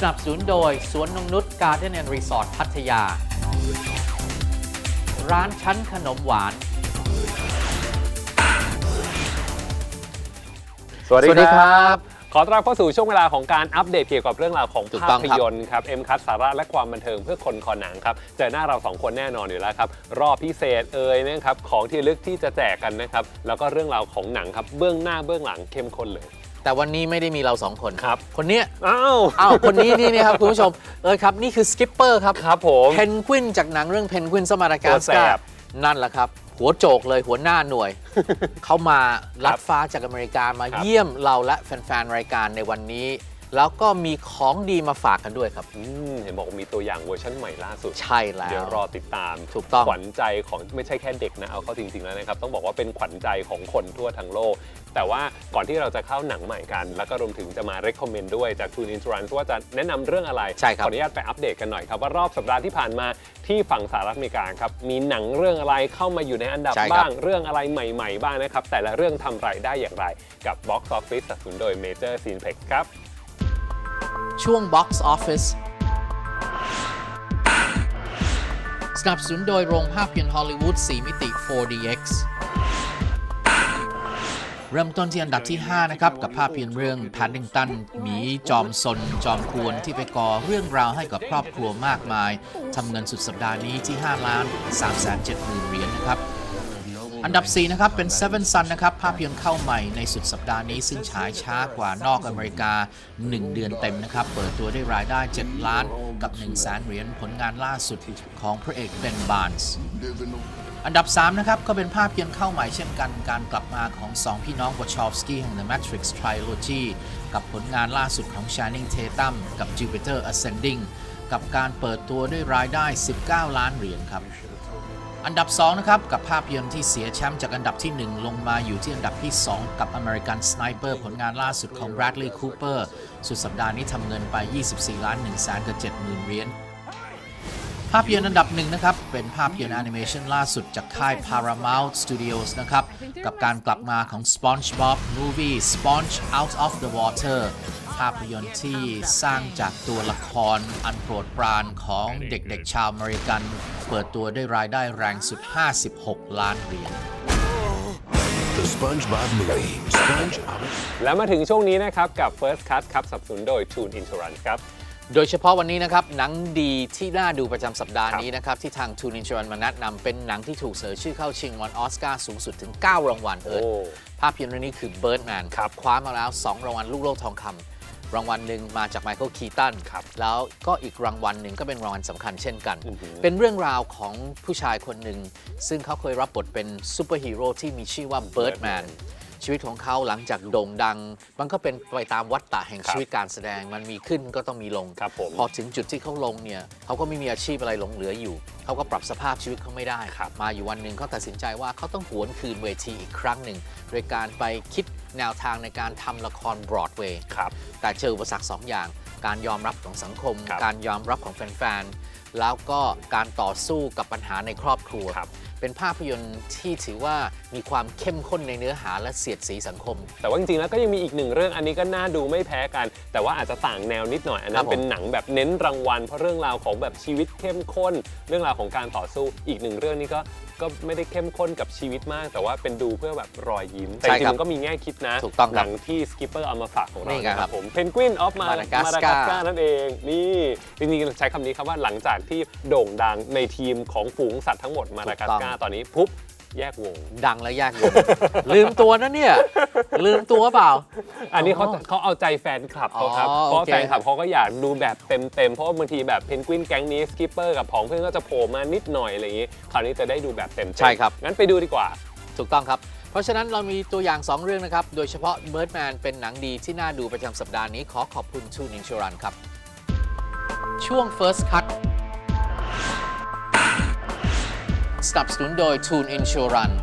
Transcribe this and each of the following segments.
สนับสนุนโดย สวนนงนุษย์การ์เด้นแอนด์รีสอร์ทพัทยา ร้านชั้นขนมหวาน สวัสดีสวัสดีคครัรับบขอต้อนรับเข้าสู่ช่วงเวลาของการอัปเดตเกี่ยวกับเรื่องราวของถูกภาต้องพครับ ยนตร์ครับเอ็มคัสสาระและความบันเทิงเพื่อคนคอหนังครับ เจอหน้าเราสองคนแน่นอนอยู่แล้วครับ รอบพิเศษเอ่ยนะครับของที่ระลึกที่จะแจกกันนะครับ แล้วก็เรื่องราวของหนังครับ เบื้องหน้าเบื้องหลังเข้มข้นเลย แต่วันนี้ไม่ได้มีเราสองคนครับ คนเนี้ยอ้าวอ้าวคนนี้นี่นะครับคุณผู้ชมเออครับนี่คือสกิปเปอร์ครับครับผมเพนกวินจากหนังเรื่องเพนกวินสมาร์กาตัวสแสกาบนั่นแหละครับ หัวโจกเลยหัวหน้าหน่วย เขามาลัดฟ้าจากอเมริกามาครับเยี่ยมเราและแฟนๆรายการในวันนี้ แล้วก็มีของดีมาฝากกันด้วยครับ อืมเห็นบอกว่ามีตัวอย่างเวอร์ชันใหม่ล่าสุด ใช่แล้ว เดี๋ยวรอติดตามถูกต้อง ขวัญใจของไม่ใช่แค่เด็กนะเอาเข้าจริงๆแล้วนะครับ ต้องบอกว่าเป็นขวัญใจของคนทั่วทั้งโลก แต่ว่าก่อนที่เราจะเข้าหนังใหม่กัน แล้วก็รวมถึงจะมา recommend ด้วยจาก Tune Insurance ว่าจะแนะนำเรื่องอะไร ใช่ครับ ขออนุญาตไปอัปเดตกันหน่อยครับ ว่ารอบสัปดาห์ที่ผ่านมาที่ฝั่งสหรัฐอเมริกาครับมีหนังเรื่องอะไรเข้ามาอยู่ในอันดับใช่ครับ บ้าง เรื่องอะไรใหม่ ๆ บ้างนะครับแต่ละเรื่องทำรายได้อย่างไรกับ Box Office สนับสนุนโดย Major Cineplex ครับ ช่วง Box Office สนับสนุนโดยโรงภาพยนตร์ฮอลลีวูด 4 มิติ 4DX เริ่มต้นที่อันดับที่ 5 นะครับ กับภาพยนตร์เรื่อง Paddington หมีจอมซนจอมกวนที่ไปก่อเรื่องราวให้กับครอบครัวมากมายทำเงินสุดสัปดาห์นี้ที่ 5 ล้าน3 7 0 0 0 0เหรียญนะครับ อันดับ 4 นะครับ เป็น Seven Sun นะครับ ภาพยนตร์เข้าใหม่ในสุดสัปดาห์นี้ ซึ่งฉายช้ากว่านอกอเมริกา 1 เดือนเต็มนะครับ เปิดตัวได้รายได้ 7 ล้านกับ 1 0 0 0 0แสนเหรียญผลงานล่าสุดของพระเอกเบนบานส์อันดับ 3 นะครับ ก็เป็นภาพยนตร์เข้าใหม่เช่นกันการกลับมาของ 2 พี่น้องวอชอฟสกี้แห่ง The Matrix Trilogy กับผลงานล่าสุดของ Channing Tatum กับ Jupiter Ascending กับการเปิดตัวด้วยรายได้ 19 ล้านเหรียญครับ อันดับ 2 นะครับ กับภาพยนตร์ที่เสียแชมป์จากอันดับที่ 1 ลงมาอยู่ที่อันดับที่ 2 กับ American Sniper ผลงานล่าสุดของ Bradley Cooper สุดสัปดาห์นี้ทำเงินไป 24 ล้าน1แสนกับ70,000เหรียญภาพยนตร์อันดับหนึ่งนะครับ เป็นภาพยนตร์แอนิเมชันล่าสุดจากค่าย Paramount Studios นะครับ กับการกลับมาของ SpongeBob Movie Sponge Out of the Water ภาพยนตร์ที่สร้างจากตัวละครอันโปรดปรานของเด็กๆชาวอเมริกัน เปิดตัวได้รายได้แรงสุด 56 ล้านเหรียญ The SpongeBob Movie. Sponge out. แล้วมาถึงช่วงนี้นะครับ กับ First Cut ครับสนับสนุนโดย Tune Insurance ครับ โดยเฉพาะวันนี้นะครับ หนังดีที่น่าดูประจำสัปดาห์นี้นะครับ ที่ทาง Tune Insurance มาแนะนำเป็นหนังที่ถูกเสนอชื่อเข้าชิงรางวัลออสการ์สูงสุดถึง 9 รางวัลเอิร์ธโอ้ภาพยนตร์เรื่องนี้คือ Birdman ครับคว้ามาแล้ว 2 รางวัลลูกโลกทองคำ รางวัลหนึ่งมาจากไมเคิลคีตันครับแล้วก็อีกรางวัลหนึ่งก็เป็นรางวัลสำคัญเช่นกัน อือหือ เป็นเรื่องราวของผู้ชายคนหนึ่ง ซึ่งเขาเคยรับบทเป็นซูเปอร์ฮีโร่ที่มีชื่อว่า Birdman ชีวิตของเขาหลังจากโด่งดัง มันก็เป็นไปตามวัฏฏะแห่งครับชีวิตการแสดงมันมีขึ้นก็ต้องมีลง ครับผม พอถึงจุดที่เขาลงเนี่ยเขาก็ไม่มีอาชีพอะไรหลงเหลืออยู่ เขาก็ปรับสภาพชีวิตเขาไม่ได้ครับมาอยู่วันหนึ่งเขาตัดสินใจว่าเขาต้องหวนคืนเวทีอีกครั้งหนึ่ง โดยการไปคิด แนวทางในการทำละครบรอดเวย์ครับ แต่เจออุปสรรคสองอย่าง การยอมรับของสังคม ครับการยอมรับของแฟน ๆ แล้วก็การต่อสู้กับปัญหาในครอบครัว ครับ เป็นภาพยนตร์ที่ถือว่ามีความเข้มข้นในเนื้อหาและเสียดสีสังคม แต่ว่าจริงๆแล้วก็ยังมีอีกหนึ่งเรื่องอันนี้ก็น่าดูไม่แพ้กัน แต่ว่าอาจจะต่างแนวนิดหน่อยอันครันั้บนผม เป็นหนังแบบเน้นรางวัลเพราะเรื่องราวของแบบชีวิตเข้มข้น เรื่องราวของการต่อสู้อีกหนึ่งเรื่องนี้ก็ก็ไม่ได้เข้มข้นกับชีวิตมาก แต่ว่าเป็นดูเพื่อแบบรอยยิ้มแต่จใช่ริงครับๆมันก็มีแง่คิดนะถูกต้องครับหนังที่สกิปเปอร์เอามาฝากของเรานี่ไงครับ ผมเพนกวินออฟมา Madagascar นั่นเองนี่จริงๆใช้คำนี้ครับว่าหลังจากที่โด่งดังในทีมของฝูงสัตว์ทั้งหมดมาดากัสการ์ตอนนี้ปุ๊บแยกวง ดังและยากวงลืมตัวนะเนี่ย ลืมตัวเปล่า อันนี้เขาอ๋อเขาเอาใจแฟนคลับเขาครับ อ๋อเพราะโอเค แฟนคลับเขาก็อยากดูแบบเต็มๆ เพราะว่าบางทีแบบเพนกวินแก๊งนี้สกิปเปอร์กับผองเพื่อนก็จะโผล่มานิดหน่อยอะไรอย่างนี้ คราวนี้จะได้ดูแบบเต็มๆใช่ครับ งั้นไปดูดีกว่า ถูกต้องครับ เพราะฉะนั้นเรามีตัวอย่าง 2 เรื่องนะครับ โดยเฉพาะ Birdman เป็นหนังดีที่น่าดูประจำสัปดาห์นี้ขอขอบคุณ Tune Insurance ครับ ช่วง First Cut สนับสนุนโดย Tune Insurance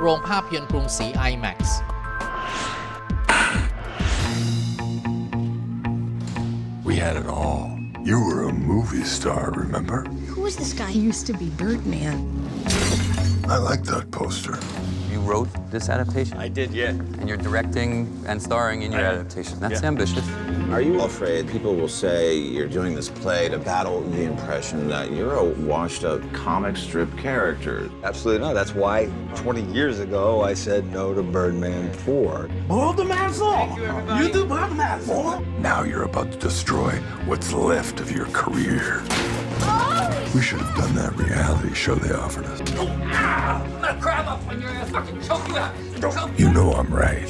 โรงภาพยนตร์กรุงศรี IMAX We had it all. You were a movie star, remember? Who is this guy? He used to be Birdman. I like that poster. You wrote this adaptation? I did, yeah. And you're directing and starring in your I- adaptation. That's yeah. ambitious. Are you afraid people will say you're doing this play to battle the impression that you're a washed up comic strip character? Absolutely not. That's why 20 years ago I said no to Birdman 4. Now you're about to destroy what's left of your career. We should have done that reality show they offered us. no no i'm not going to climb up on your ass i can choke You know I'm right.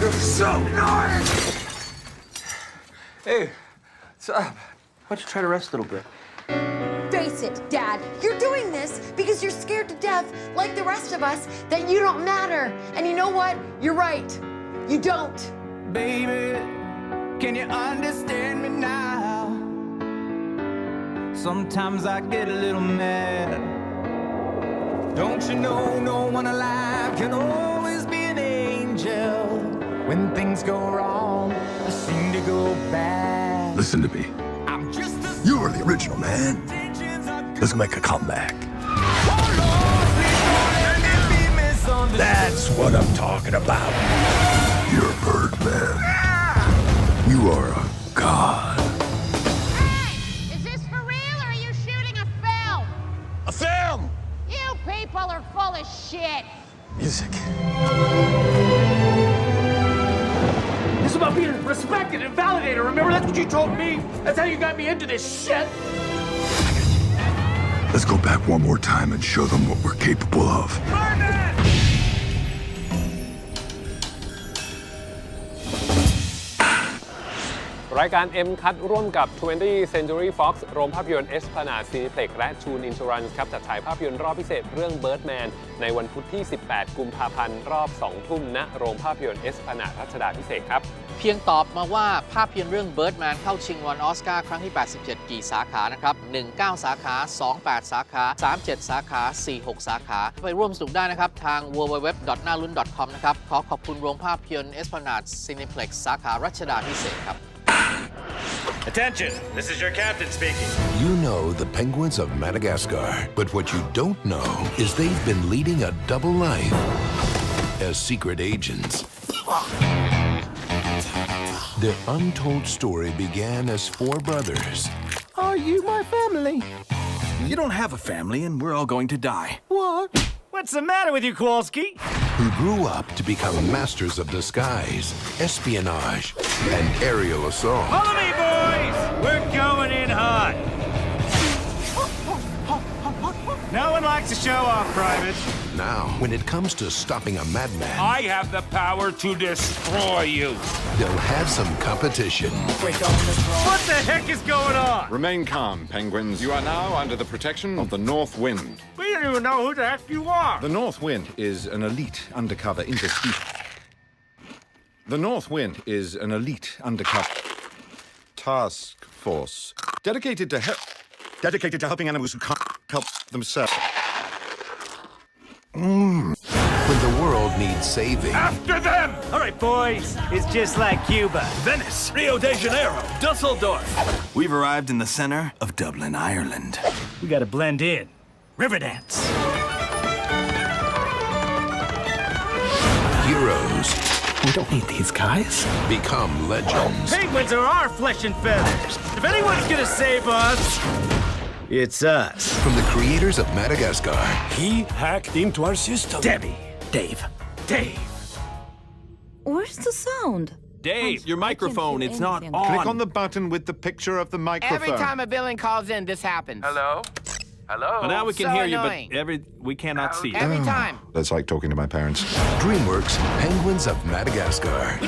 You're so nice! Hey, what's up? Why don't you try to rest a little bit? Face it, Dad. You're doing this because you're scared to death, like the rest of us, that you don't matter. And you know what? You're right. You don't. Baby, can you understand me now? Sometimes I get a little mad. Don't you know no one alive can always be an angel? When things go wrong, they seem to go bad. Listen to me. I'm just as You were the original man. are. Let's make a comeback. Lord, don't let me be. That's what I'm talking about. You're a Birdman. You are a god. Shit. Music. is about being respected and validated. Remember, that's what you told me. That's how you got me into this shit. Let's go back one more time and show them what we're capable of. Birdman! รายการ M คัดร่วมกับ 20th Century Fox โรงภาพยนตร์ Esplanade Cineplex และ Tune Insurance ครับจัดฉายภาพยนตร์รอบพิเศษเรื่อง Birdman ในวันพุธที่ 18 กุมภาพันธ์ รอบ 2 ทุ่มณโรงภาพยนตร์ Esplanade รัชดาพิเศษครับ เพียงตอบมาว่าภาพยนตร์เรื่อง Birdman เข้าชิงวันออสการ์ครั้งที่ 87 กี่สาขานะครับ 19 สาขา 28 สาขา 37 สาขา 46 สาขา ไปร่วมสนุกได้นะครับ ทาง www.nalun.com นะครับ ขอขอบคุณโรงภาพยนตร์ Esplanade Cineplex สาขารัชดาพิเศษครับ Attention, this is your captain speaking. You know the penguins of Madagascar, but what you don't know is they've been leading a double life as secret agents. Their untold story began as four brothers Are you my family? You don't have a family, and we're all going to die. What? What's the matter with you, Kowalski? who grew up to become masters of disguise, espionage, and aerial assault. Follow me, boys! We're going in hot. No one likes to show off, Private. Now, when it comes to stopping a madman, I have the power to destroy you. they'll have some competition. What the heck is going on? Remain calm, penguins. You are now under the protection of the North Wind. We don't even know who the heck you are. The North Wind is an elite undercover interspecies. The North Wind is an elite undercover task force dedicated to help dedicated to helping animals who can't help themselves. Mm. When the world needs saving, After them! All right, boys. It's just like Cuba. Venice, Rio de Janeiro, Dusseldorf. We've arrived in the center of Dublin, Ireland. We gotta blend in. Riverdance. heroes We don't need these guys. become legends. Penguins are our flesh and feathers. If anyone's gonna save us, it's us. From the creators of Madagascar, He hacked into our system. Debbie. Dave. Dave. Where's the sound? Dave, your microphone, it's not on. Click on the button with the picture of the microphone. Every time a villain calls in, this happens. Hello? Hello. Well, now we can So hear you, but every we cannot see you. Every time. That's like talking to my parents. DreamWorks Penguins of Madagascar.